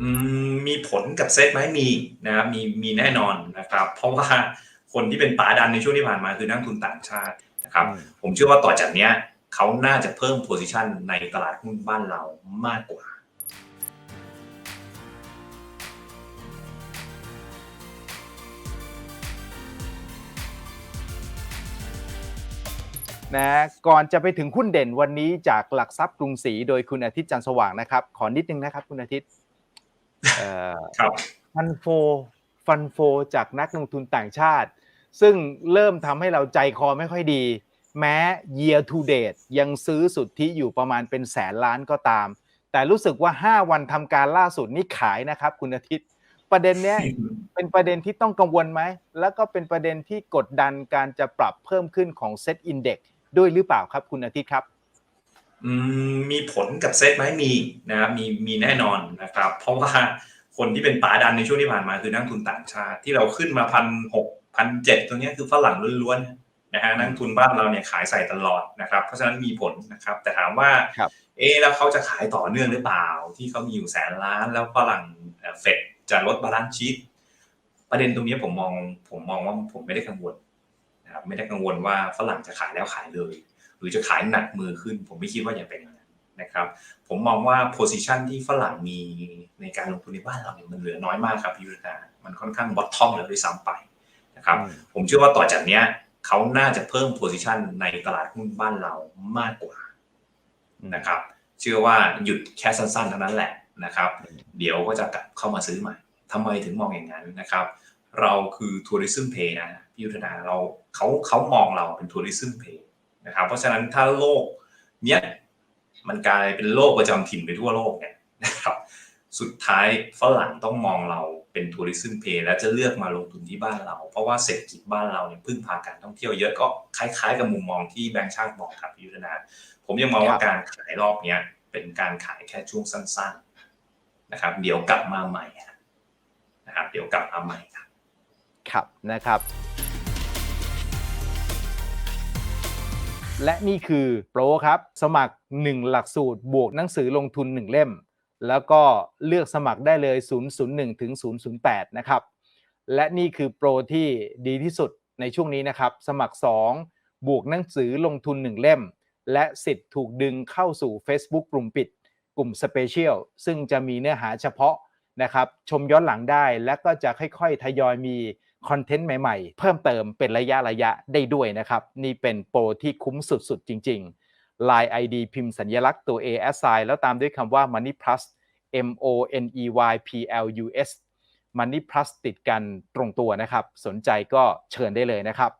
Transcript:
อืมมีผลกับเซตไหมมีนะครับมีมีแน่นอนนะครับ เพราะว่าคนที่เป็นป่าดันในช่วงที่ผ่านมาคือนักทุนต่างชาตินะครับอืมผมเชื่อว่าต่อจากเนี้ยเขาน่าจะเพิ่มโพซิชันในตลาดหุ้นบ้านเรามากกว่านะก่อนจะไปถึงหุ้นเด่นวันนี้จากหลักทรัพย์กรุงศรีโดยคุณอาทิตย์จันทร์สว่างนะครับ ขอนิดนึงนะครับคุณอาทิตย์เอ่อครับ ฟันโฟฟันโฟจากนักลงทุนต่างชาติ ซึ่งเริ่มทำให้เราใจคอไม่ค่อยดี แม้ year to date ยังซื้อสุทธิอยู่ประมาณเป็นแสนล้านก็ตาม แต่รู้สึกว่า 5 วันทำการล่าสุดนี่ขายนะครับ คุณอาทิตย์ ประเด็นเนี้ยเป็นประเด็นที่ต้องกังวลไหม แล้วก็เป็นประเด็นที่กดดันการจะปรับเพิ่มขึ้นของเซตอินเด็กด้วยหรือเปล่าครับคุณอาทิตย์ครับอื มมีผลกับเซตไหมมีนะครับมีมีแน่นอนนะครับ เพราะว่าคนที่เป็นป่าดันในช่วงที่ผ่านมาคือนักทุนต่างชาติ ที่เราขึ้นมาพันหกพันเจ็ดตรงเนี้ยคือฝรั่งล้วนๆนะฮะนักทุนบ้านเราเนี่ยขายใส่ตลอดนะครับ เพราะฉะนั้นมีผลนะครับ แต่ถามว่าครับเอะแล้วเขาจะขายต่อเนื่องหรือเปล่า ที่เขามีอยู่แสนล้านแล้วฝรั่งเฟดจะลดบาลานซ์ชีตประเด็นตรงนี้ผมมองผมมองว่าผมไม่ได้กังวลนะครับไม่ได้กังวลว่าฝรั่งจะขายแล้วขายเลยห รือจะขายหนักมือขึ้น ผมไม่คิดว่าอย่างเป็นอย่างนั้นนะครับผมมองว่าโพซิชันที่ฝรั่งมีในการลงทุนในบ้านเราเนี่ยมันเหลือน้อยมากครับพี่ยุทธนามันค่อนข้างบอททอมแล้วด้วยซ้ำไปนะครับอืมผมเชื่อว่าต่อจากเนี้ยเขาน่าจะเพิ่มโพซิชันในตลาดหุ้นบ้านเรามากกว่านะครับเชื่อว่าหยุดแค่สั้นๆเท่านั้นแหละนะครับ เดี๋ยวก็จะกลับเข้ามาซื้อใหม่ทำไมถึงมองอย่างนั้นนะครับ เราคือทัวริซึมเพย์นะพี่ยุทธนาเราเขาเขามองเราเป็นทัวริซึมเพย์ นะครับเพราะฉะนั้นถ้าโลกเนี้ยมันกลายเป็นโลกประจำถิ่นไปทั่วโลกเนี่ยนะครับสุดท้ายฝรั่งต้องมองเราเป็นทัวริซึมเพย์และจะเลือกมาลงทุนที่บ้านเรา เพราะว่าเศรษฐกิจบ้านเราเนี่ยพึ่งพาการท่องเที่ยวเยอะก็คล้ายๆ กับมุมมองที่แบงก์ชาติบอกครับยุทธนา ผมยังมองว่าการขายรอบเนี้ยเป็นการขายแค่ช่วงสั้น ๆนะครับ เดี๋ยวกลับมาใหม่นะครับเดี๋ยวกลับมาใหม่ครับ ครับนะครับ และนี่คือโปรครับ สมัคร 1 หลักสูตรบวกหนังสือลงทุน 1 เล่ม แล้วก็เลือกสมัครได้เลย 001 ถึง 008 นะครับ และนี่คือโปรที่ดีที่สุดในช่วงนี้นะครับ สมัคร 2 บวกหนังสือลงทุน 1 เล่ม และสิทธิ์ถูกดึงเข้าสู่ Facebook กลุ่มปิด กลุ่มสเปเชียลซึ่งจะมีเนื้อหาเฉพาะ นะครับชมย้อนหลังได้และก็จะค่อยๆ ทยอยมีคอนเทนต์ใหม่ๆ เพิ่มเติมเป็นระยะระยะได้ด้วยนะครับ นี่เป็นโปรที่คุ้มสุดๆ จริงๆ Line ID พิมพ์สัญลักษณ์ตัว A S I แล้วตามด้วยคำว่า Money Plus M O N E Y P L U S Money Plus ติดกันตรงตัวนะครับ สนใจก็เชิญได้เลยนะครับ